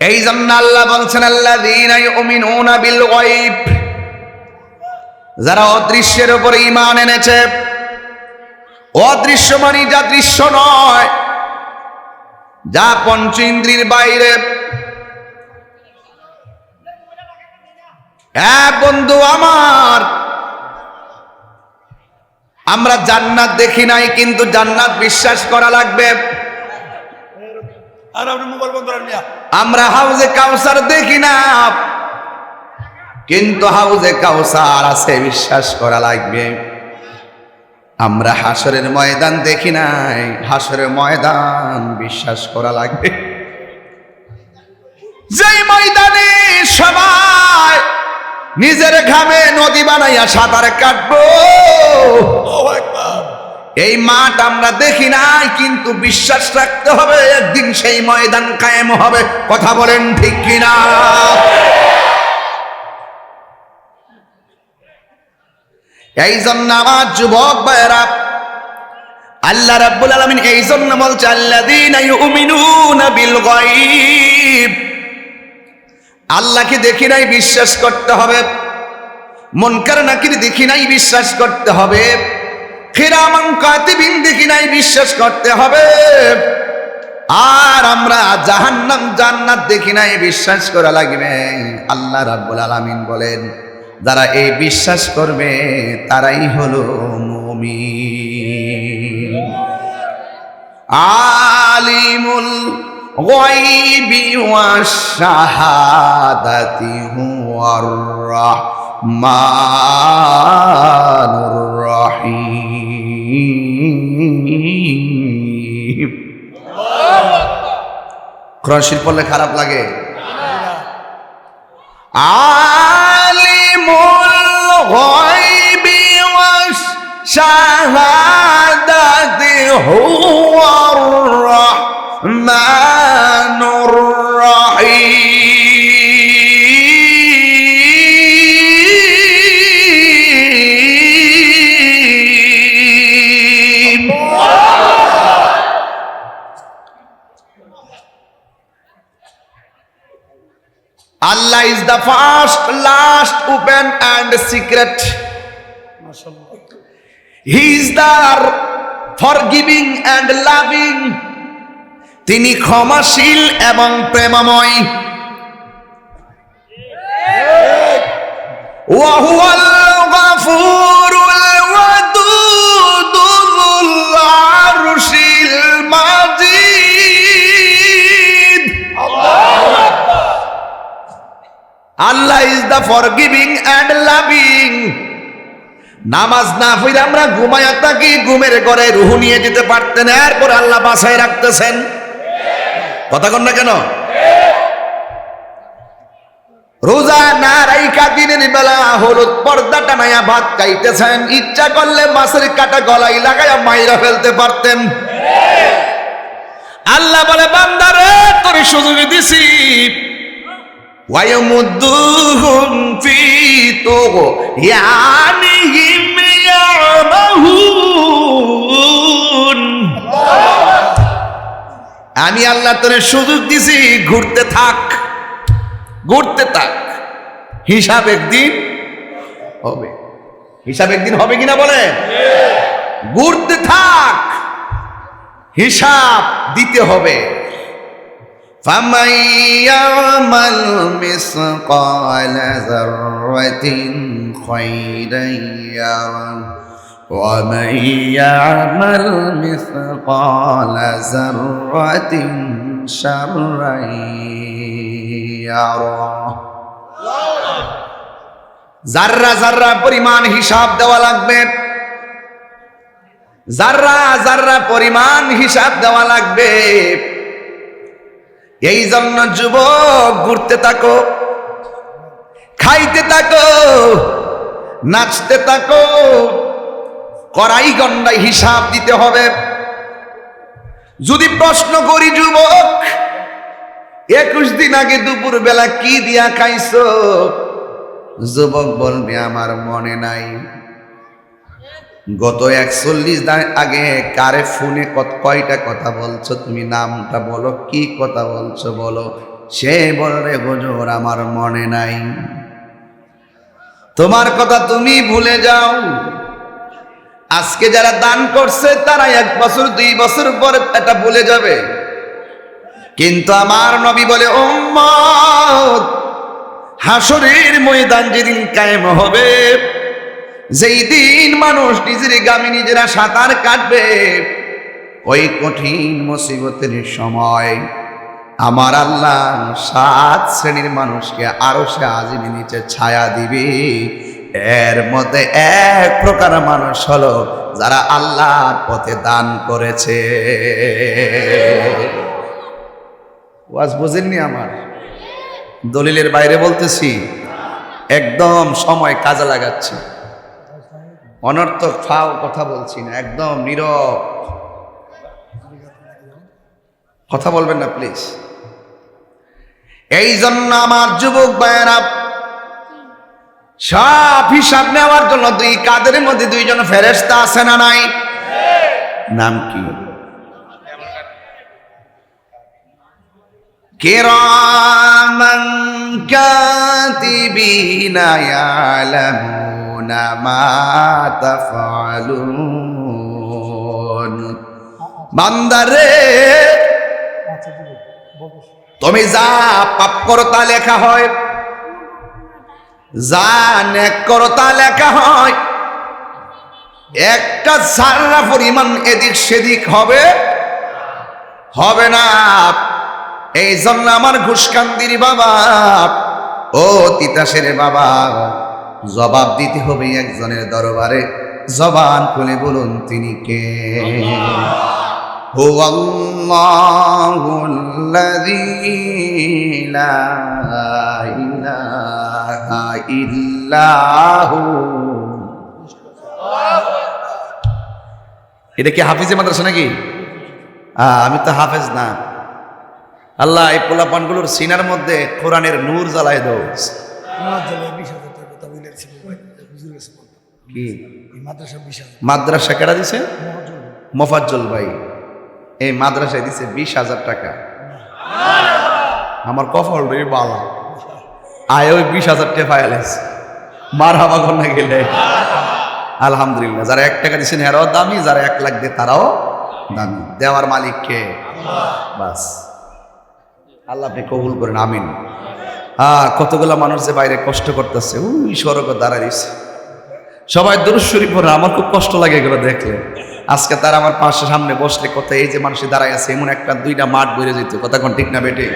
এই জন্য আল্লাহ বলছেন আল্লাহ বিল গায়ব। যারা অদৃশ্যের উপরে ইমান এনেছে অদৃশ্য মানে যা দৃশ্য নয়, যা পঞ্চ ইন্দ্রির বাইরে। হ্যাঁ বন্ধু আমার, আমরা জান্নাত দেখি নাই, কিন্তু জান্নাত বিশ্বাস করা লাগবে। আর আপনি মোবাইল বন্ধ আমরা হাউজে কাউসার দেখি না। কিন্তু হাউজে কাউসার আছে বিশ্বাস করা লাগবে। আমরা হাসরের ময়দান দেখি নাই। হাসরের ময়দান বিশ্বাস করা লাগবে। যেই ময়দানে সবাই নিজের ঘামে নদী বানাইয়া সাঁতার কাটবো। এই মাঠ আমরা দেখি নাই, কিন্তু বিশ্বাস রাখতে হবে, একদিন সেই ময়দান কায়েম হবে। কথা বলেন ঠিক কিনা? এই জন্য আমার যুবক ভাইয়েরা, আল্লাহ রাব্বুল আলামিন এই জন্য বলছে বিল গায়ব। আল্লাহকে দেখি নাই, বিশ্বাস করতে হবে। মনকার নাকির দেখি নাই, বিশ্বাস করতে হবে। খিরামান কাতিবিন দেখি বিশ্বাস করতে হবে। আর আমরা জাহান্নাম জান্নাত দেখি নাই, বিশ্বাস করা লাগবে। আল্লাহ রাব্বুল আলামিন বলেন, যারা এই বিশ্বাস করবে, তারাই হলো মুমিন। আলিমুল গায়বি ওয়াশ-শাহাদাতি হুয়ার রাহমানুর ক্রসির পড়লে খারাপ লাগে? আলিমুল গায়বি ওয়াশ-শাহাদাতি হুয়ার রাহমানুর রহিম। Allah is the first last open and secret he is the forgiving and loving তিনি ক্ষমাশীল এবং প্রেমময়। ওয়াহুয়া is the forgiving and loving নামাজ না হইলে আমরা ঘুমায়া থাকি, ঘুমের ঘরে রুহু নিয়ে যেতে পারতেন, এরপর আল্লাহ বাসায় রাখতেছেন। কথা কন না কেন? রোজা না রাইকা দিনের বেলা হলুদ পর্দা টানাইয়া ভাত খাইতেছেন, ইচ্ছা করলে মাছের কাটা গলায় লাগাইয়া মাইরা ফেলতে পারতেন। আল্লাহ বলে বান্দারে তোর সুযোগ দিছি। ويمدهم في طغيانهم يعمهون আমি আল্লাহ তোরে সুযোগ দিছি ঘুরতে থাক ঘুরতে থাক হিসাব একদিন হবে হিসাব একদিন হবে কিনা বলে ঘুরতে থাক হিসাব দিতে হবে فمن يعمل مثقال ذرة خيرا يره ومن يعمل مثقال ذرة شرا يره জাররা জাররা পরিমাণ হিসাব দেওয়া লাগবে জাররা জাররা পরিমাণ হিসাব দেওয়া লাগবে এই জন্য যুবক, ঘুরতে থাকো, খাইতে থাকো, নাচতে থাকো করাই গন্ডায় হিসাব দিতে হবে। যদি প্রশ্ন করি যুবক, একুশ দিন আগে দুপুর বেলা কি দিয়া খাইছো? যুবক বলবে, আমার মনে নাই। গত একচল্লিশ দিন আগে কারে ফোনে কত কয়টা কথা বলছো তুমি নামটা বলো, কি কথা বলছো বলো, সে বলবে হুজুর আমার মনে নাই। তোমার কথা তুমি ভুলে যাও। আজকে যারা দান করছে তারা এক বছর, দুই বছর পর এটা ভুলে যাবে। কিন্তু আমার নবী বলে হাসরের ময়দান যেদিন কায়েম হবে যেই দিন মানুষ নিজের গ্রামে নিজেরা সাঁতার কাটবে, ওই কঠিন মুসিবতের সময় আমার আল্লাহ সাত শ্রেণির মানুষকে আরও সে আজিমি নিচে ছায়া দিবে। এর মধ্যে এক প্রকার মানুষ হলো যারা আল্লাহর পথে দান করেছে। ওয়াজ বোঝেননি আমার? দলিলের বাইরে বলতেছি, একদম সময় কাজে লাগাচ্ছি। অনর্থক, ফাও কথা বলছি না, একদম নীরব। কথা বলবেন না প্লিজ এই জন্য আমার যুবক ভাইয়েরা, সব হিসাব নেওয়ার জন্য দুই কাদের মধ্যে দুইজন ফেরেস্তা আছে না নাই? নাম কি? কিরামান কাতিবিনা ইয়ালামুনা। তুমি যা পাপ করো তা লেখা হয়। যা নেক করো তা লেখা হয়। একটা সারা পরিমাণ এদিক সেদিক হবে। হবে না। এই জন্য আমার ঘুষকান্দির বাবা ও তিতাসের বাবা। জবাব দিতে হবে একজনের দরবারে জবান খুলে বলুন তিনি কে هو الله الذي لا إله إلا هو এটা কি হাফিজে মাদ্রাসা নাকি আহ, আমি তো হাফেজ না আল্লাহ এই পোলাপানগুলোর সিনার মধ্যে কোরআনের নূর জ্বালায় দো কি? মাদ্রাসা কেডা দিছে? মোফাজ্জল ভাই। এই মাদ্রাসায় দিছে বিশ হাজার টাকা। আমার কফল রে বালা। আয় ওই বিশ হাজার টাকা মার হাবা গন্না গেলে। আলহামদুলিল্লাহ। যারা এক টাকা দিচ্ছেন এরাও দামি যারা এক লাখ দিয়ে তারাও দামি। দেওয়ার মালিককে বাস। আল্লাহ আপনি কবুল করেন আমিন। হ্যাঁ কতগুলো মানুষ যে বাইরে কষ্ট করতেছে ওই স্বর্গ দাঁড়াইছে সবাই দুরুশ্বরী পড়ে আমার খুব কষ্ট লাগে এগুলো দেখলে। আজকে তারা আমার পাশে সামনে বসলে কোথায় এই যে মানুষের দাঁড়ায় আছে এমন একটা দুইটা মাঠ বেড়ে যেত কথা কোন ঠিক না বেটে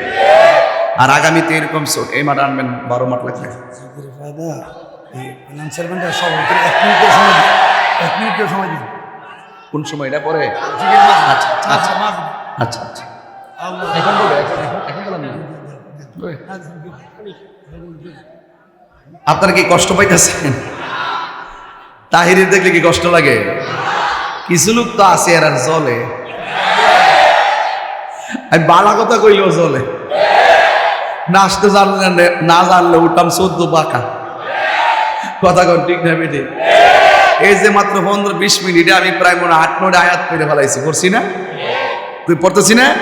আর আগামীতে এরকম এই মাঠ আনবেন বারো মাঠ দিন কোন সময় এটা পরে? আচ্ছা আচ্ছা আচ্ছা আচ্ছা এখন এখন। বলে। আপনার কি কষ্ট পাইতেছেন? তাহিরের দেখলে কি কষ্ট লাগে? কিছু লোক তো আছে আর জলে। আমি বালা কথা কইলেও চলে নাচতে জানলে না- জানলে উঠাম চোদ্দ পাকা কথা কন ঠিক না বেটে এই যে মাত্র পনেরো বিশ মিনিটে আমি প্রায় মনে আট নটা আয়াত করে ফেলাইছি। করছি না? তুই পড়তেছি না?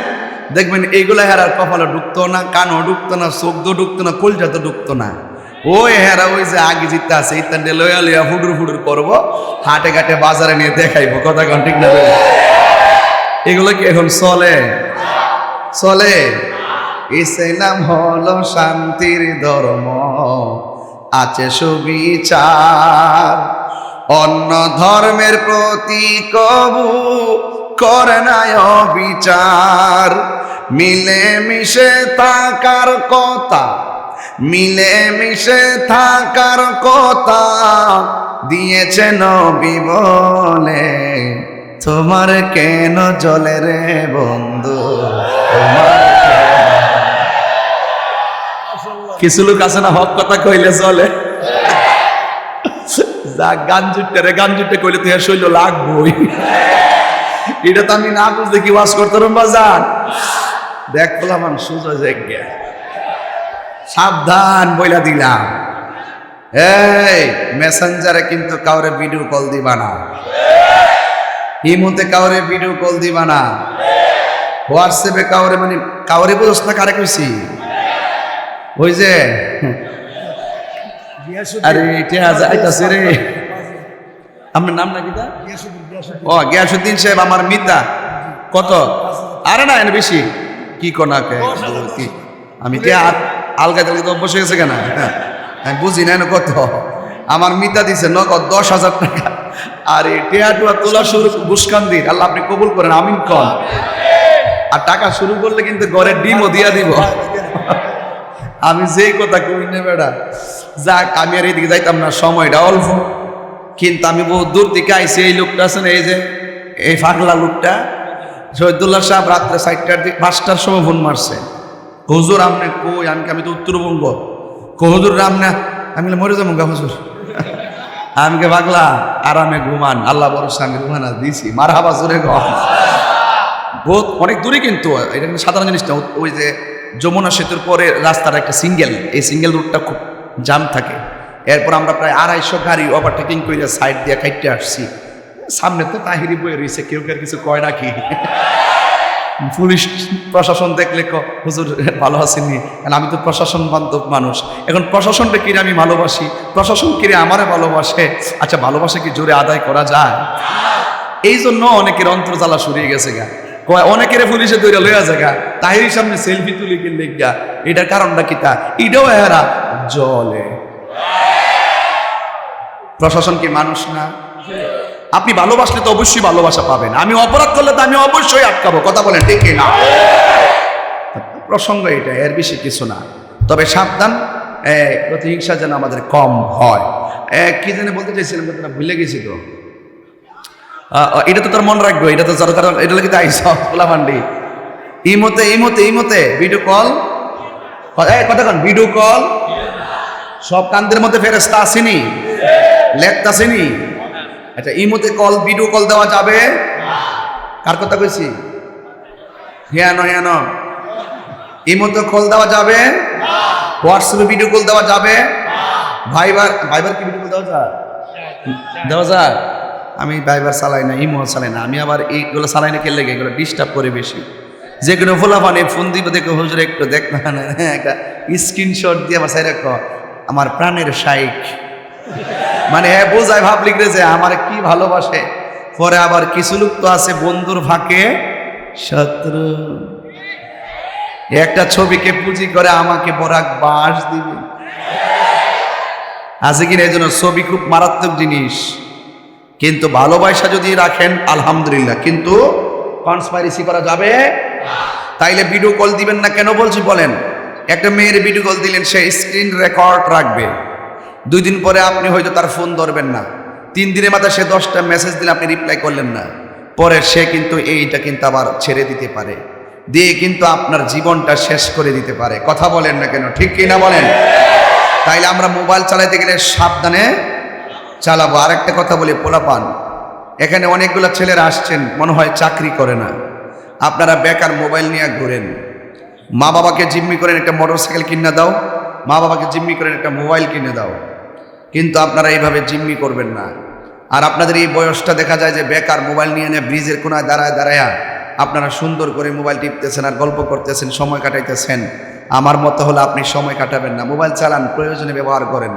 দেখবেন এইগুলো হেরার কপালে ঢুকতো না, কানও ঢুকতো না, চোখদো ঢুকতো না কলজা তো ঢুকতো না। ওই হেরা, ওই যে আগে জিতে আছে, ইত্যাদি লয়া লয়া ফুডুর ফুডুর করব, হাটে ঘাটে বাজারে নিয়ে দেখাইবো, কথা কন ঠিক না এগুলো কি এখন চলে? চলে। ইসলাম হলো শান্তির ধর্ম, আছে সুবিচার। অন্য ধর্মের প্রতি কবু করে নাই বিচার মিলে মিশে থাকার কথা মিলে মিশে থাকার কথা দিয়েছে নবী বলে। তোমার কেন জলে রে বন্ধু? কিছু লোক আছে না, হক কথা কইলে চলে। যা গান জুটতে রে, গান জুটতে কইলে তো শৈল লাগবই। এটা তো আমি না বুঝতে কি ওয়াজ করতে রুম বাজার দেখ পেলাম আমি সুযোগ গে সাবধান বইলা দিলাম। এই মেসেঞ্জারে কিন্তু কাউরে ভিডিও কল দিবা না। ইমুতে কাউরে ভিডিও কল দিবা না। হোয়াটসঅ্যাপে কাউরে মানে কাউরে বুঝছ না কারে কইছি? ওই যে, আরে, এটা আইতাছে রে। আপনার নাম নাকি তা? ও, গিয়াসুদ্দিন সাহেব, আমার মিতা। কত? আরে না, এনে বেশি। কি কোনাকে? আমি কে আলগা তো অভ্যাস হয়ে গেছে কেন? হ্যাঁ, আমি বুঝি না কত? আমার মিতা দিছে নগদ দশ হাজার টাকা। আর এই টেয়াটুয়া তোলা শুরু বুসকান দিন আল্লাহ আপনি কবুল করেন আমিন কন। আর টাকা শুরু করলে কিন্তু ঘরে ডিমও দিয়া দিব। আমি যেই কথা কই না বেড়া যাক আমি আর এদিকে যাইতাম না সময়টা অল্প। কিন্তু আমি বহু দূর থেকে আইছি এই লোকটা আছে না এই যে এই ফাগলা লোকটা শহীদুল্লাহ সাহেব রাত্রে চারটার দিকে পাঁচটার সময় ফোন মারছে। হুজুর আমনে কই? আমি আমি তো উত্তরবঙ্গ। কো হুজুর রামনা আমি মরে যাব গা, হুজুর। আমি কে পাগলা? আরামে ঘুমান। আল্লাহ ভরসা, আমি ঘুমানা দিছি। মার হাবা জোরে বহুত অনেক দূরে কিন্তু। এটা কিন্তু সাধারণ জিনিস না। ওই যে যমুনা সেতুর পরে রাস্তাটা একটা সিঙ্গেল। এই সিঙ্গেল রুটটা খুব জাম থাকে। এরপর আমরা প্রায় আড়াইশো গাড়ি ওভারটেকিং করে সাইড দিয়ে কাইটে আসছি। সামনে তো তাহিরি বয়ে রয়েছে কেউ কেউ কিছু কয় নাকি? পুলিশ প্রশাসন দেখলে হুজুর, ভালো আসেনি কারণ আমি তো প্রশাসন বান্ধব মানুষ। এখন প্রশাসনটা কিনে আমি ভালোবাসি? প্রশাসন কিনে আমারে ভালোবাসে? আচ্ছা ভালোবাসা কি জোরে আদায় করা যায়? এই জন্য অনেকের অন্তর্জালা সরিয়ে গেছে গা। অনেকের পুলিশে দৈরা লইয়া জায়গা তাহির সামনে সেলফি তুলি কিনলে গা এটার কারণটা কি তা? এটাও এরা জলে প্রশাসন কি মানুষ না? আপনি ভালোবাসলে তো অবশ্যই ভালোবাসা পাবেন। আমি অপরাধ করলে তো আমি অবশ্যই আটকাবো। কথা বলেন ঠিক না প্রসঙ্গ এটা, এর বেশি কিছু না। তবে সাবধান প্রতিহিংসা যেন আমাদের কম হয়। কি জানি বলতে চাইছিলাম কথাটা ভুলে গেছি তো। এটা তো তোর মনে রাখব, এটা তো সরকার এটা লাগে তাই সব খোলামান্ডি ইমতে ইমতে ইমতে ভিডিও কল কথা কন ভিডিও কল সব কান্দের মধ্যে ফেরেস্তা আসেনি? লেখতা আসেনি? আচ্ছা ইমতে কল ভিডিও কল দেওয়া যাবে? কার কথা কইছি? হ্যাঁ ন হ্যাঁ ন ইমতে কল দেওয়া যাবে? হোয়াটসঅ্যাপে ভিডিও কল দেওয়া যাবে? ভাইবার ভাইবার কি ভিডিও কল দেওয়া যায়? দেওয়া যায়? আমি ভাইবার চালাই না ইমো চালাই না। আমি আবার এইগুলো চালাই না খেললে এগুলো ডিস্টার্ব করে বেশি। যে কোনো ফোলাফানে ফোন দিব দেখো হুজুর একটু দেখ না হ্যাঁ, একটা স্ক্রিনশট দিয়ে আমার সাইড আমার প্রাণের শাইক মানে হ্যাঁ বোঝায় ভাব যে আমার কি ভালোবাসে? পরে আবার কিছু লোক তো আছে বন্ধুর ফাঁকে, শত্রু। একটা ছবিকে পুঁজি করে আমাকে বরাক বাস দিবে। আছে কিনা এই জন্য ছবি খুব মারাত্মক জিনিস। কিন্তু ভালোবাসা যদি রাখেন, আলহামদুলিল্লাহ। কিন্তু কনসপাইরেসি করা যাবে? তাইলে ভিডিও কল দিবেন না কেন বলছি বলেন? একটা মেয়ের ভিডিও কল দিলেন, সে স্ক্রিন রেকর্ড রাখবে। দুই দিন পরে আপনি হয়তো তার ফোন ধরবেন না। তিন দিনের মাথায় সে দশটা মেসেজ দিলে আপনি রিপ্লাই করলেন না। পরে সে কিন্তু এইটা কিন্তু আবার ছেড়ে দিতে পারে। দিয়ে কিন্তু আপনার জীবনটা শেষ করে দিতে পারে। কথা বলেন না কেন? ঠিক কি না বলেন? তাইলে আমরা মোবাইল চালাইতে গেলে সাবধানে চালাবো। আরেকটা কথা বলি, পোলাপান। এখানে অনেকগুলো ছেলেরা আসছেন, মনে হয় চাকরি করে না। আপনারা বেকার মোবাইল নিয়ে ঘুরেন। মা বাবাকে জিম্মি করেন একটা মোটর সাইকেল কিনে দাও। মা বাবাকে জিম্মি করেন একটা মোবাইল কিনে দাও। কিন্তু আপনারা এইভাবে জিম্মি করবেন না। আর আপনাদের এই বয়সটা দেখা যায় যে বেকার মোবাইল নিয়ে এনে ব্রিজের কোনায় দাঁড়ায় দাঁড়ায়া আপনারা সুন্দর করে মোবাইল টিপতেছেন আর গল্প করতেছেন, সময় কাটাইতেছেন। আমার মতো হলে আপনি সময় কাটাবেন না। মোবাইল চালান, প্রয়োজনে ব্যবহার করেন।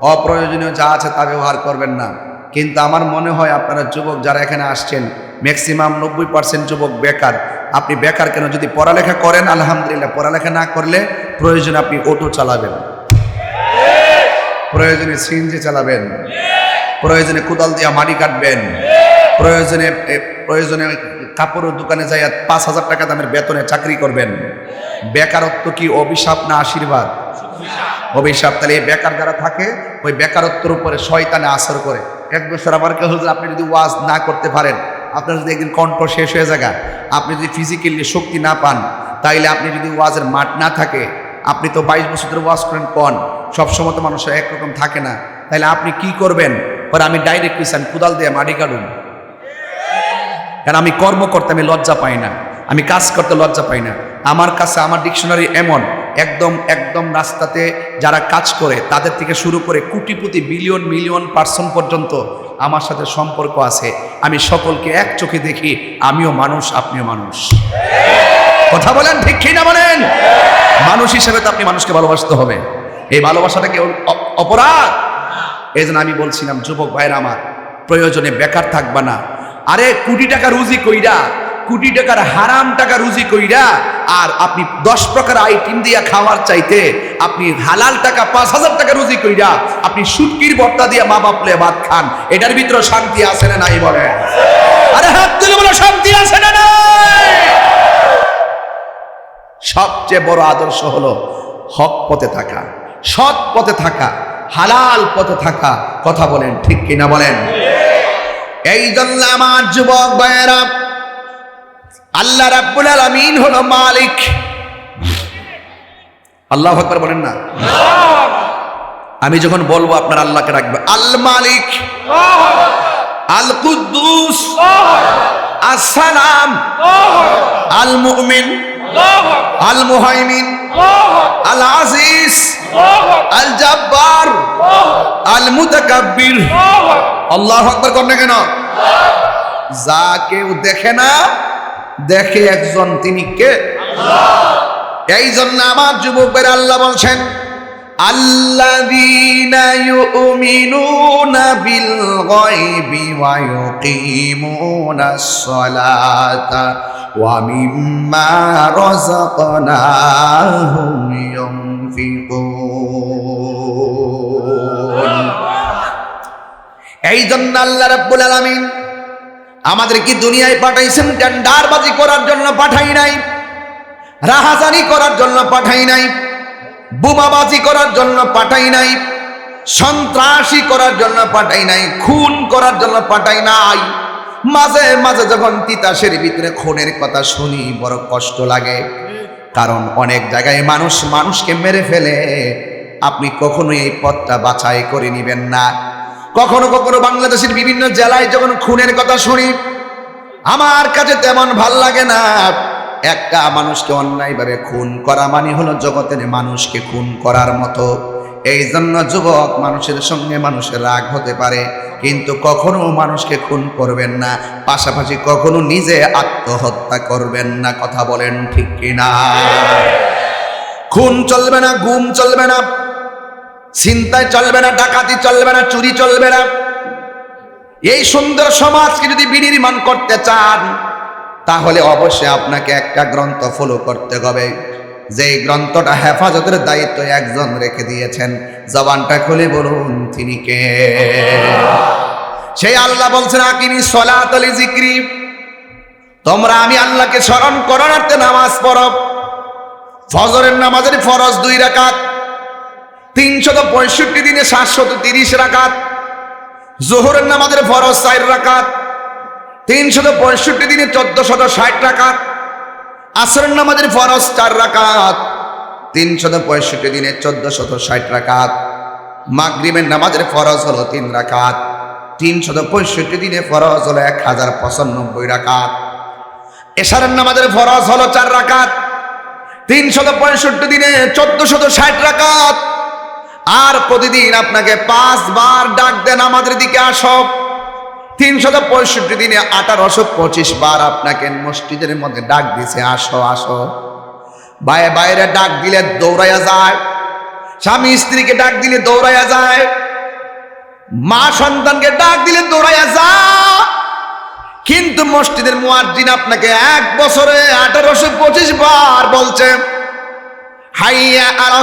অপ্রয়োজনীয় যা আছে তা ব্যবহার করবেন না। কিন্তু আমার মনে হয় আপনারা যুবক যারা এখানে আসছেন ম্যাক্সিমাম নব্বই পার্সেন্ট যুবক বেকার। আপনি বেকার কেন? যদি পড়ালেখা করেন, আলহামদুলিল্লাহ, পড়ালেখা না করলে প্রয়োজন আপনি অটো চালাবেন। প্রয়োজনে সিএনজি চালাবেন, প্রয়োজনে কোদাল দিয়া মাটি কাটবেন, প্রয়োজনে প্রয়োজনে কাপড়ের দোকানে যাই পাঁচ হাজার টাকা দামের বেতনে চাকরি করবেন। বেকারত্ব কি অভিশাপ না আশীর্বাদ? অভিশাপ। তাহলে এই বেকার যারা থাকে, ওই বেকারত্বের উপরে শয়তানে আসর করে। এক বছর আমার কেউ আপনি যদি ওয়াজ না করতে পারেন, আপনার যদি একদিন কণ্ঠ শেষ হয়ে যায় আপনি যদি ফিজিক্যালি শক্তি না পান, তাইলে আপনি যদি ওয়াজের মাঠ না থাকে, আপনি তো বাইশ বছর ধরে ওয়াজ করেন, কন। সবসময় তো মানুষের একরকম থাকে না। তাহলে আপনি কি করবেন? পরে আমি ডাইরেক্ট কিসান কুদাল দিয়ে মাটি কাটুন। কারণ আমি কর্ম করতে আমি লজ্জা পাই না। আমি কাজ করতে লজ্জা পাই না। আমার কাছে, আমার ডিকশনারি এমন, একদম একদম রাস্তাতে যারা কাজ করে, তাদের থেকে শুরু করে কোটিপতি বিলিয়ন মিলিয়ন পার্সন পর্যন্ত আমার সাথে সম্পর্ক আছে। আমি সকলকে এক চোখে দেখি, আমিও মানুষ, আপনিও মানুষ। কথা বলেন ঠিক কি না বলেন? মানুষ হিসেবে তো আপনি মানুষকে ভালোবাসতে হবে। এই ভালোবাসাটা কি অপরাধ? এই জন্য আমি বলছিলাম, যুবক ভাইরা আমার, প্রয়োজনে বেকার থাকবা না। আরে, কোটি টাকা রুজি কইরা, কোটি টাকার হারাম টাকা রুজি কইরা, আর আপনি দশ প্রকার আইটেম দিয়া খাওয়ার চাইতে আপনি হালাল টাকা, পাঁচ হাজার টাকা রুজি কইরা আপনি সুটকির বর্তা দিয়া মা বাপলে ভাত খান, এটার ভিতরে শান্তি আছে না নাই বলে? আরে হাত তুলে বলে, শান্তি আছে না নাই? সবচেয়ে বড় আদর্শ হলো হক পথে থাকা। সৎ পথে থাকা হালাল পথে থাকা কথা বলেন ঠিক কিনা বলেন? এই জন্য আমার যুবক ভাইয়েরা আল্লাহ রাব্বুল আলামিন হলো মালিক। আল্লাহ আকবার বলেন না? আমি যখন বলব আপনার আল্লাহকে রাখবে আল মালিক আল কুদ্দুস আসসালাম আল মুমিন। আল মুহাইমিন আল আজিজ আল জাব্বার আল মুতাকাব্বির আল্লাহ আকবার কর না কেন? যা কেউ দেখে না, দেখে একজন তিনি কে? এই জন্য আমার যুবকের আল্লাহ বলছেন الذين يؤمنون بالغيب ويقيمون الصلاة ومما رزقناهم ينفقون এই জন্য আল্লাহ রাব্বুল আলামিন আমাদের কি দুনিয়ায় পাঠাইছেন, টেন্ডারবাজি করার জন্য পাঠাই নাই, রাহাজানি করার জন্য পাঠাই নাই। বোমাবাজি করার জন্য পাঠাই নাই, সন্ত্রাসী করার জন্য পাঠাই নাই, খুন করার জন্য পাঠাই নাই। মাঝে মাঝে যখন তিতাসের ভিতরে খুনের কথা শুনি, বড় কষ্ট লাগে। কারণ অনেক জায়গায় মানুষ মানুষকে মেরে ফেলে। আপনি কখনো এই পথটা বাছাই করে নিবেন না। কখনো কখনো বাংলাদেশের বিভিন্ন জেলায় যখন খুনের কথা শুনি, আমার কাছে তেমন ভালো লাগে না। একটা মানুষকে অন্যায়ভাবে খুন করা মানে হলো জগতের মানুষকে খুন করার মতো। এই জন্য যুবক মানুষের সঙ্গে মানুষের রাগ হতে পারে, কিন্তু কখনো মানুষকে খুন করবেন না, পাশাপাশি কখনো নিজে আত্মহত্যা করবেন না, কথা বলেন ঠিক কিনা? খুন চলবে না, গুম চলবে না চিন্তায় চলবে না, ডাকাতি চলবে না, চুরি চলবে না। এই সুন্দর সমাজকে যদি বিনির্মাণ করতে চান তাহলে অবশ্যই আপনাকে একটা গ্রন্থ ফলো করতে হবে। যে গ্রন্থটা হেফাজতের দায়িত্ব একজন রেখে দিয়েছেন। জবানটা খুলে বলুন, তিনি কে? সেই আল্লাহ বলছেন আকিনি সলাত আলী জিক্রি। তোমরা আমি আল্লাহকে স্মরণ করার নামাজ পড়ব ফজরের নামাজের ফরজ দুই রাকাত, তিনশত পঁয়ষট্টি দিনে সাতশত তিরিশ রাকাত, জোহরের নামাজের ফরজ চার রাকাত তিনশত পঁয়ষট্টি দিনে চোদ্দ শত ষাট রাকাত। আসরের নামাজের ফরজ চার রাকাত। তিনশত পঁয়ষট্টি দিনে চোদ্দ শত ষাট রাকাত। মাগরিবের নামাজের ফরজ হলো তিন রাকাত। তিনশত পঁয়ষট্টি দিনে ফরজ হলো এক হাজার পঁচানব্বই রাকাত। এশারের নামাজের ফরজ হলো চার রাকাত। তিনশত পঁয়ষট্টি দিনে চোদ্দ শত ষাট রাকাত। আর প্রতিদিন আপনাকে পাঁচবার ডাক দেন আমাদের দিকে আসো। তিনশত পঁয়ষট্টি দিনে আঠারোশো পঁচিশ বার আপনাকে মসজিদের মধ্যে ডাক দিছে আসো আসো। বাইরে বাইরে ডাক দিলে দৌড়াইয়া যায়। স্বামী স্ত্রীকে ডাক দিলে দৌড়াইয়া যায়। মা সন্তানকে ডাক দিলে দৌড়াইয়া যায়। কিন্তু মসজিদের মুয়াজ্জিন আপনাকে এক বছরে আঠারোশো পঁচিশ বার বলছে, হাইয়া আলা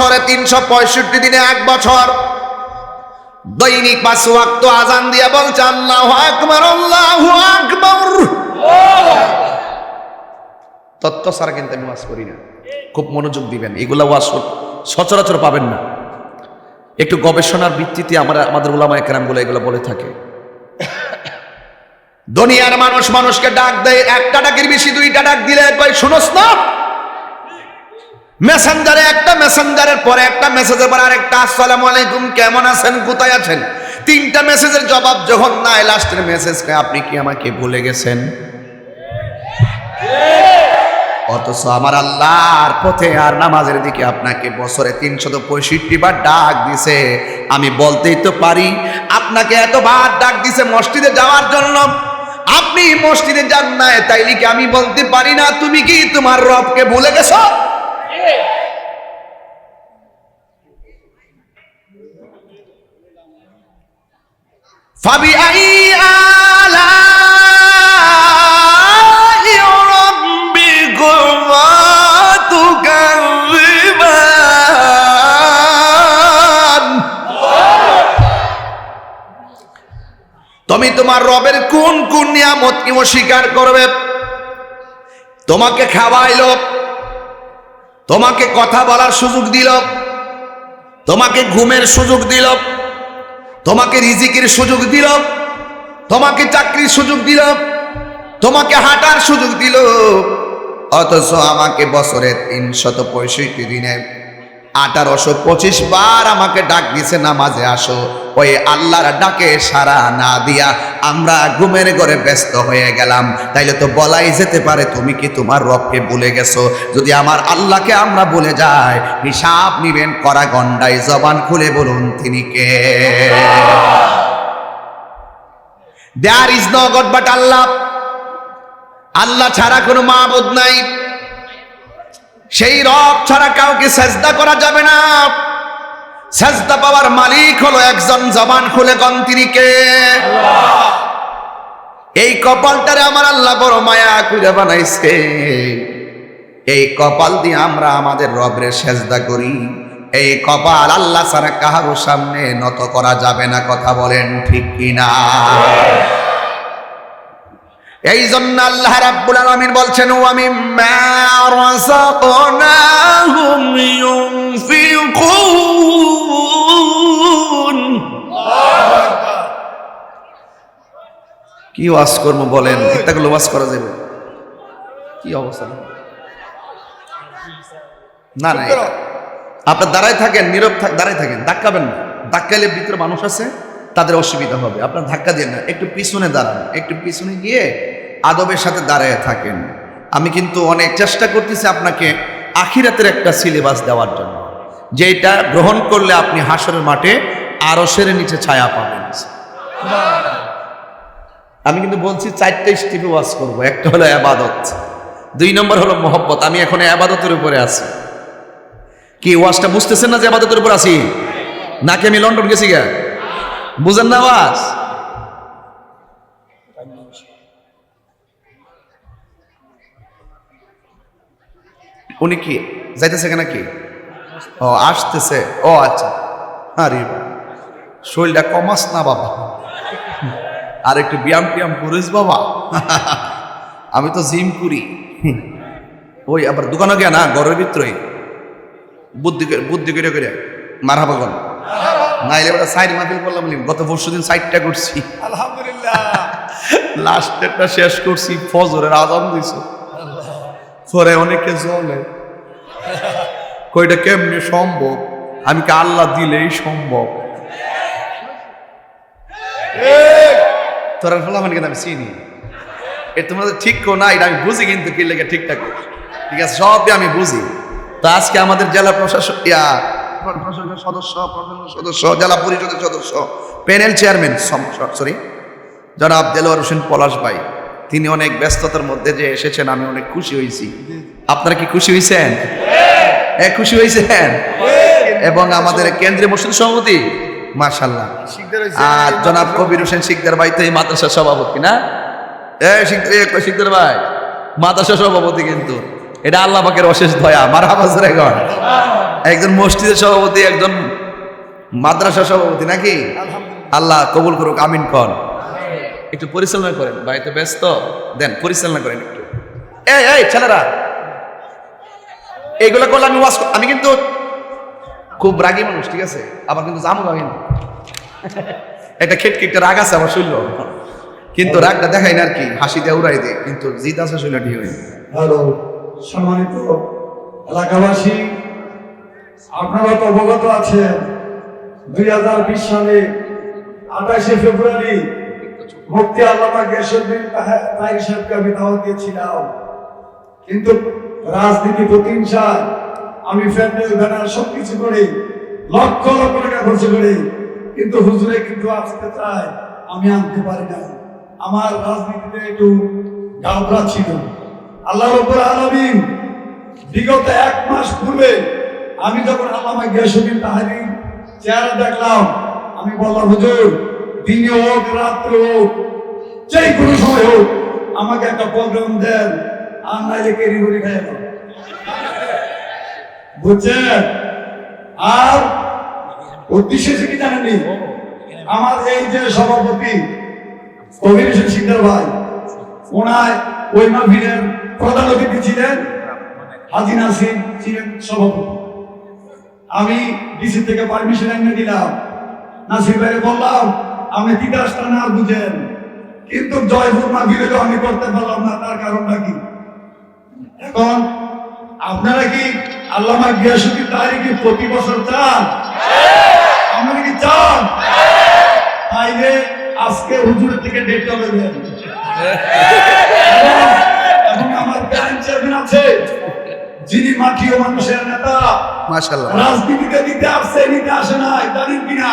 বছরে তিনশো পঁয়ষট্টি দিনে এক বছর। দৈনিক পাঁচ ওয়াক্ত আজান দিয়া তত্ত্ব ছাড়া কিন্তু আমি ওয়াজ করি না। খুব মনোযোগ দিবেন, এগুলা ওয়াজ সচরাচর পাবেন না। একটু গবেষণার ভিত্তিতে আমরা, আমাদের ওলামা একরামগুলো এগুলো বলে থাকে। দুনিয়ার মানুষ মানুষকে ডাক দেয়, একটা ডাকের বেশি, দুইটা ডাক দিলে কই শুনোস না? মেসেঞ্জারে একটা মেসেঞ্জারের পরে একটা মেসেজের পর আরেকটা। আসসালামু আলাইকুম, কেমন আছেন, কোথায় আছেন? তিনটা মেসেজের জবাব যখন নাই লাস্টের মেসেজ আপনি কি আমাকে ভুলে গেছেন? অথচ আমার আল্লাহর পথে আর নামাজের দিকে আপনাকে বছরে তিনশত পঁয়ষট্টি বার ডাক দিছে। আমি বলতেই তো পারি, আপনাকে এতবার ডাক দিছে মসজিদে যাওয়ার জন্য। আপনি মসজিদে যান না তাইলে কি আমি বলতে পারি না? তুমি কি তোমার রবকে ভুলে গেছো? ফাবি আই তুমি তোমার রবের কোন কোন নিয়ামত কি অস্বীকার করবে? তোমাকে খাওয়াইল তোমাকে কথা বলার সুযোগ দিল। তোমাকে ঘুমের সুযোগ দিল। তোমাকে রিজিকের সুযোগ দিল। তোমাকে চাকরির সুযোগ দিল। তোমাকে হাঁটার সুযোগ দিল। অথচ আমাকে বছরের তিনশত পঁয়ষট্টি দিনে আঠারোশো পঁচিশ বার আমাকে ডাক দিছে, নামাজে আসো। ওই আল্লাহর ডাকে সারা না দিয়া আমরা ঘুমের ঘরে ব্যস্ত হয়ে গেলাম। তাইলে তো বলাই যেতে পারে, তুমি কি তোমার রবকে ভুলে গেছো? যদি আমার আল্লাহকে আমরা ভুলে যাই, হিসাব নিবেন করা গন্ডায় জবান খুলে বলুন, তিনি কে? There is no god but Allah. Allah ছাড়া কোনো মাবুদ নাই। সেই রব ছাড়া কাউকে সেজদা করা যাবে না। সেজদা পাওয়ার মালিক হলো একজন জবান খুলে গন তিনি কে? এই কপালটারে আমার আল্লাহ বড় মায়া করে বানাইছে। এই কপাল দিয়ে আমরা আমাদের রবরে সেজদা করি। এই কপাল আল্লাহ ছাড়া কাহারও সামনে নত করা যাবে না, কথা বলেন ঠিক কিনা? এই জন্য আল্লাহ রাব্বুল আলামিন বলছেন ও রাযাকনাহুম কি ওয়াজ করব বলেন? ইত্যাগুলো ওয়াজ করা যাবে। কি অবস্থা? না না আপনার দাঁড়ায় থাকেন, নীরব দাঁড়ায় থাকেন, ধাক্কাবেন না। ধাক্কাইলে ভিতরে মানুষ আছে? তাদের অসুবিধা হবে। আপনার ধাক্কা দিয়ে না একটু পিছনে দাঁড়ান। একটু পিছনে গিয়ে আদবের সাথে দাঁড়ায় থাকেন। আমি কিন্তু অনেক চেষ্টা করতেছি আপনাকে আখিরাতের একটা সিলেবাস দেওয়ার জন্য। যেটা গ্রহণ করলে আপনি হাসরের মাঠে আরও সেরে নিচে ছায়া পাবেন। আমি কিন্তু বলছি চারটে স্টিপে ওয়াজ করব। একটা হলো আবাদত। দুই নম্বর হলো মহব্বত। আমি এখন আবাদতের উপরে আছি। কি, ওয়াজটা বুঝতেছেন না যে আবাদতের উপর আছি? নাকি আমি লন্ডন গেছি গা বুঝেন না ওয়াজ উনি কি? যাইতেছে কেন কি? ও, আসতেছে। ও আচ্ছা। আরে। শরীরটা কমাস না বাবা। আর একটু ব্যায়াম ট্যায়াম করিস বাবা। আমি তো জিম করি। ওই, আবার দোকানে গিয়া না, ঘরের ভিতরে বুদ্ধি বুদ্ধি করে করে মারা পাগল নাইলে ওটা সাইড মাহফিল করলাম নি। গত পরশু দিন সাইডটা করছি। আলহামদুলিল্লাহ। লাস্টেরটা শেষ করছি ফজরের আজান দিছে। পরে অনেকে জলে। কইটা কেমনে সম্ভব? আমি কি আল্লাহ দিলেই সম্ভব? তোরা ফেলা মানে কিন্তু আমি চিনি। এ তোমাদের ঠিক কো না এটা আমি বুঝি কিন্তু কি লেগে ঠিকঠাক। ঠিক আছে সবই আমি বুঝি। তো আজকে আমাদের জেলা প্রশাসক ইয়া প্রশাসনের সদস্য প্রশাসনের সদস্য জেলা পরিষদের সদস্য প্যানেল চেয়ারম্যান সরি জনাব দেলোয়ার হোসেন পলাশ ভাই তিনি অনেক ব্যস্ততার মধ্যে যে এসেছেন আমি অনেক খুশি হয়েছি। আপনারা কি খুশি হয়েছেন? এ খুশি হয়েছেন? এবং আমাদের কেন্দ্রীয় মসজিদ সভাপতি মার্শাল্লাহ আর জনাব কবির হোসেন শিকদার ভাই তো এই মাদ্রাসার সভাপতি না? এ শিকদার শিকদার ভাই? মাদ্রাসা সভাপতি কিন্তু। এটা আল্লাহ পাকের অশেষ দয়া মার আবাজ রেগন একজন মসজিদের সভাপতি একজন মাদ্রাসা সভাপতি নাকি? আল্লাহ কবুল করুক আমিন কন। একটু পরিচালনা করেন ভাই তো ব্যস্ত দেন পরিচালনা করেন একটু। এই এই ছেলেরা এগুলো করলে আমি ওয়াজ আমি কিন্তু খুব রাগী মানুষ ঠিক আছে? আবার কিন্তু জামু আমি না। একটা খেটকে একটা রাগ আছে আমার শুনলো কিন্তু রাগটা দেখাই না আর কি হাসি দিয়ে উড়াই দিই কিন্তু জিত আছে শুনলে ঠিক হয় হ্যালো সম্মানিত এলাকাবাসী আপনারা তো অবগত আছেন, দুই হাজার বিশ সালে আঠাশে ফেব্রুয়ারি মুক্তি আল্লামা গেসুদ্দিন তাই সাহেবকে আমি দাওয়াত দিয়েছিলাম। কিন্তু রাজনীতি প্রতিহিংসায় আমি প্যান্ডেল ব্যানার সব কিছু করে, লক্ষ লক্ষ টাকা খরচ করে, কিন্তু হুজুরে কিন্তু আসতে চায়, আমি আনতে পারি না আমার রাজনীতিতে একটু গাবরা ছিল। আল্লাহ রব্বুল আলামিন বিগত এক মাস পূর্বে আমি যখন আল্লামা গিয়াসুদ্দিন তাহারি চেহারা দেখলাম, আমি বললাম, হুজুর দিনে হোক, রাত্রে হোক, যে কোনো সময় হোক, আমাকে একটা প্রোগ্রাম দেন, আর নাইলে কেরি করি খাই বুঝছেন? আর উদ্দেশ্য কি জানেননি? আমার এই যে সভাপতি কবির হোসেন ভাই ওনায় ওই মাহফিলের প্রধান অতিথি ছিলেন, হাজি নাসির ছিলেন সভাপতি। আমি ডিসি থেকে পারমিশন এনে দিলাম। নাসির ভাইকে বললাম, আপনি তিতাসটা না বুঝেন। কিন্তু জয়পুর মাহফিলে তো আমি করতে পারলাম না, তার কারণটা কি? এখন আপনারা কি আল্লামা গিয়াসুদ্দিন তারিখে প্রতি বছর চান? আপনারা কি চান? তাইলে আজকে হুজুরের থেকে ডেট কবে দেন আমার ব্যাংক চেয়ারম্যান আছে, যিনি মাটি ও মানুষের নেতা। মাশাল্লাহ রাজনীতিতে দিতে আসছে নিতে আসে নাই জানেন কিনা?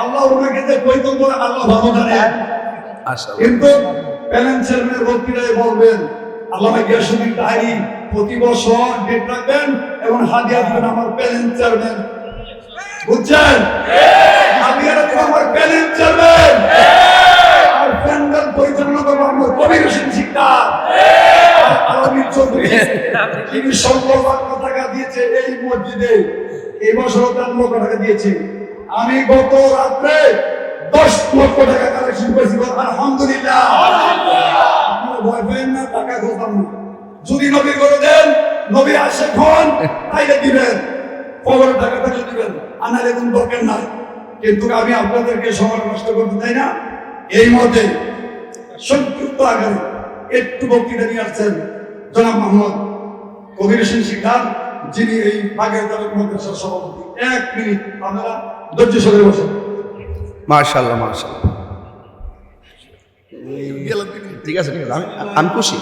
আল্লাহ ওনাকে যে কইতো বলে আল্লাহ ভালো জানে। কিন্তু প্যানেল চেয়ারম্যানের বক্তৃতায় বলবেন আল্লাহ গিয়াসুদ্দিন তাহারি প্রতি বছর ডেট রাখবেন এবং হাদিয়া দিবেন আমার প্যানেল চেয়ারম্যান। বুঝছেন? হাদিয়া দিবেন আমার প্যানেল চেয়ারম্যান। আর প্যান্ডেল পরিচালনা করব আমার কবির হোসেন শিকদার। চৌধুরী তিনি লক্ষ টাকা দিয়েছে এই মসজিদে। এই বছর তার লক্ষ টাকা দিয়েছে। আমি গত রাত্রে দশ লক্ষ টাকা কালেকশন করেছি আলহামদুলিল্লাহ। আপনারা ভয় পেন না টাকা খোঁজাম না। যদি নবী করে দেন নবী আসে খন তাইলে দিবেন। খবরের টাকা টাকা দিবেন। আনার এখন দরকার নাই। কিন্তু আমি আপনাদেরকে সময় নষ্ট করতে চাই না। এই মতে সংক্ষিপ্ত আকারে একটু বক্তৃতা নিয়ে আসছেন জনাব মোহাম্মদ কবির হোসেন শিকদার যিনি এই বাগের তালুক মাদ্রাসার সভাপতি এক মিনিট আপনারা ধৈর্য সহকারে বসেন। মাশাল্লাহ মাশাল্লাহ ঠিক আছে ঠিক আছে আমি আমি খুশি।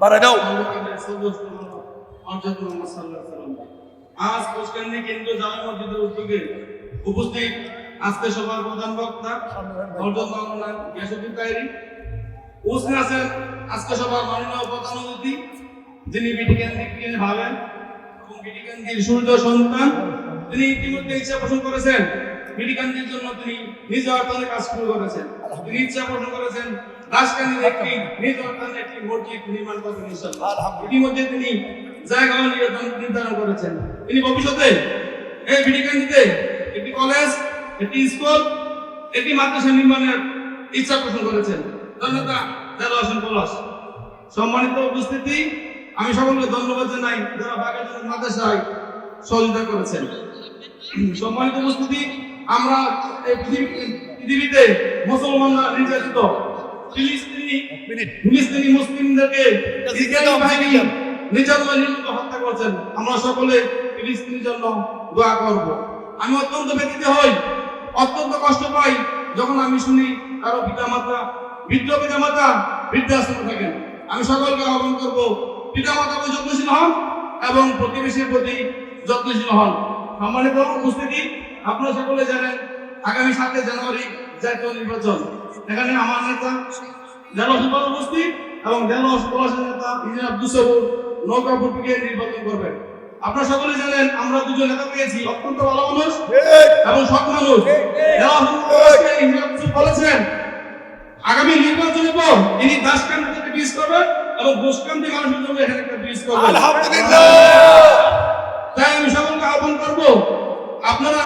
বাড়া আজ কোষকান্দি জামা মসজিদের উদ্যোগে উপস্থিত আজকে সভার প্রধান বক্তা অর্জন মাওলানা গিয়াসুদ্দিন তাইরি উপস্থিত আছেন আজকে সভার মাননীয় প্রধান যিনি বিটি কেন্দ্রিক ভাবেন এবং বিটি কেন্দ্রিক সূর্য সন্তান, তিনি ইতিমধ্যে ইচ্ছা পোষণ করেছেন। বিটি কেন্দ্রির জন্য তিনি নিজ অর্থনে কাজ শুরু করেছেন। তিনি ইচ্ছা পোষণ করেছেন রাজকান্দির একটি, নিজ অর্থনে একটি মসজিদ নির্মাণ করবেন ইতিমধ্যে তিনি জায়গা নির্ধারণ করেছেন। তিনি ভবিষ্যতে এই বিটিকান্দিতে একটি কলেজ, একটি স্কুল, একটি মাদ্রাসা নির্মাণের ইচ্ছা পোষণ করেছেন। ধন্যবাদ। পলাশ সম্মানিত উপস্থিতি আমি সকলকে ধন্যবাদ জানাই। যারা বাগের জন্য মাদ্রাসায় সহযোগিতা করেছেন। সম্মানিত উপস্থিতি আমরা এই পৃথিবীতে মুসলমানরা নির্যাতিত। ফিলিস্তিনি ফিলিস্তিনি মুসলিমদেরকে ইসরায়েলি বাহিনী নির্যাতন নির্মূল হত্যা করছেন। আমরা সকলে ফিলিস্তিনের জন্য দোয়া করব। আমি অত্যন্ত ব্যথিত হই অত্যন্ত কষ্ট পাই। যখন আমি শুনি কারও পিতা মাতা বৃদ্ধ পিতা মাতা বৃদ্ধাশ্রমে থাকেন। আমি সকলকে আহ্বান করব পিতা মাতা যত্নশীল হন এবং প্রতিবেশীর প্রতি যত্নশীল হন। সম্মানিত উপস্থিতি আপনারা সকলে জানেন আগামী সাতই জানুয়ারি জাতীয় নির্বাচন। এখানে আমার নেতা জেলা সুপার উপস্থিত এবং জেলা পলাশের নেতা ইঞ্জিনিয়ার আব্দুল সবুর নৌকা প্রতীকে নির্বাচন করবেন। আপনারা সকলে জানেন আমরা দুজন নেতা পেয়েছি অত্যন্ত ভালো মানুষ এবং সৎ মানুষ। বলেছেন আগামী নির্বাচনের পর ইনি দাসকান থেকে ব্রিজ করবেন এবং গোসকান থেকে আমি সুযোগ এখানে একটা ব্রিজ করবেন। আলহামদুলিল্লাহ! তাই আমি সকলকে আহ্বান করব আপনারা